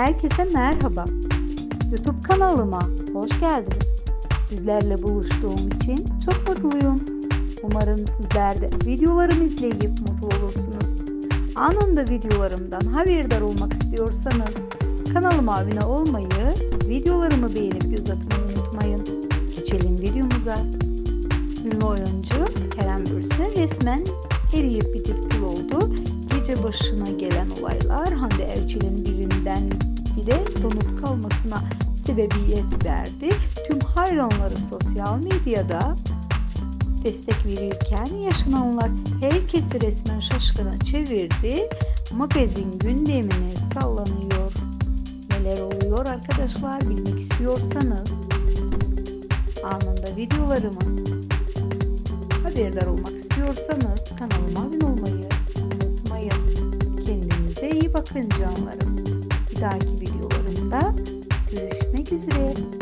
Herkese merhaba. YouTube kanalıma hoş geldiniz. Sizlerle buluştuğum için çok mutluyum. Umarım sizler de videolarımı izleyip mutlu olursunuz. Anında videolarımdan haberdar olmak istiyorsanız kanalıma abone olmayı, videolarımı beğenip göz atmayı unutmayın. Geçelim videomuza. Ünlü oyuncu Kerem Bürsin resmen eriyip bitip kül oldu. Gece başına gelen olaylar Hande Erçel'in dilinden bile donup kalmasına sebebiyet verdi. Tüm hayranları sosyal medyada destek verirken yaşananlar herkesi resmen şaşkına çevirdi. Magazin gündemine sallanıyor. Neler oluyor arkadaşlar bilmek istiyorsanız anında videolarımı haberdar olmak istiyorsanız kanalıma abone olmayı unutmayın. Kendinize iyi bakın canlarım dahaki videolarımda görüşmek üzere.